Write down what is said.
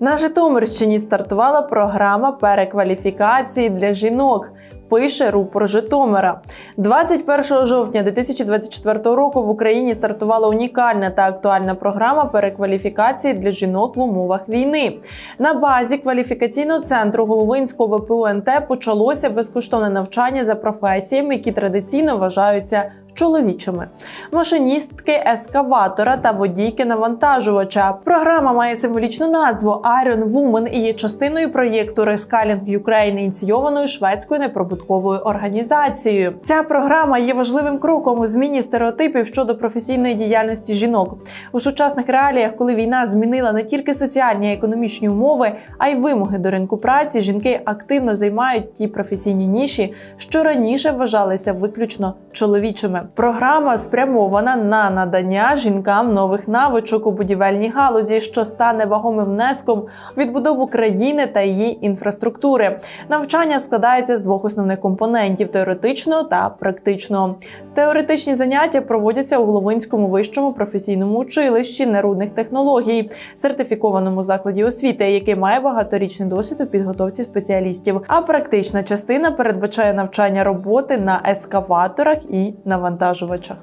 На Житомирщині стартувала програма перекваліфікації для жінок. Пише рупор Житомира 21 жовтня 2024 року в Україні стартувала унікальна та актуальна програма перекваліфікації для жінок в умовах війни. На базі кваліфікаційного центру Головинського ВПУНТ почалося безкоштовне навчання за професіями, які традиційно вважаються чоловічими: машиністки ескаватора та водійки навантажувача. Програма має символічну назву Iron Woman і є частиною проєкту Reskilling Ukraine, ініційованою шведською неприбутковою організацією. Ця програма є важливим кроком у зміні стереотипів щодо професійної діяльності жінок у сучасних реаліях, коли війна змінила не тільки соціальні і економічні умови, а й вимоги до ринку праці. Жінки активно займають ті професійні ніші, що раніше вважалися виключно чоловічими. Програма спрямована на надання жінкам нових навичок у будівельній галузі, що стане вагомим внеском в відбудову країни та її інфраструктури. Навчання складається з двох основних компонентів: теоретичного та практичного. Теоретичні заняття проводяться у Головинському вищому професійному училищі нерудних технологій, сертифікованому закладі освіти, який має багаторічний досвід у підготовці спеціалістів. А практична частина передбачає навчання роботи на ескаваторах і навантажувачах.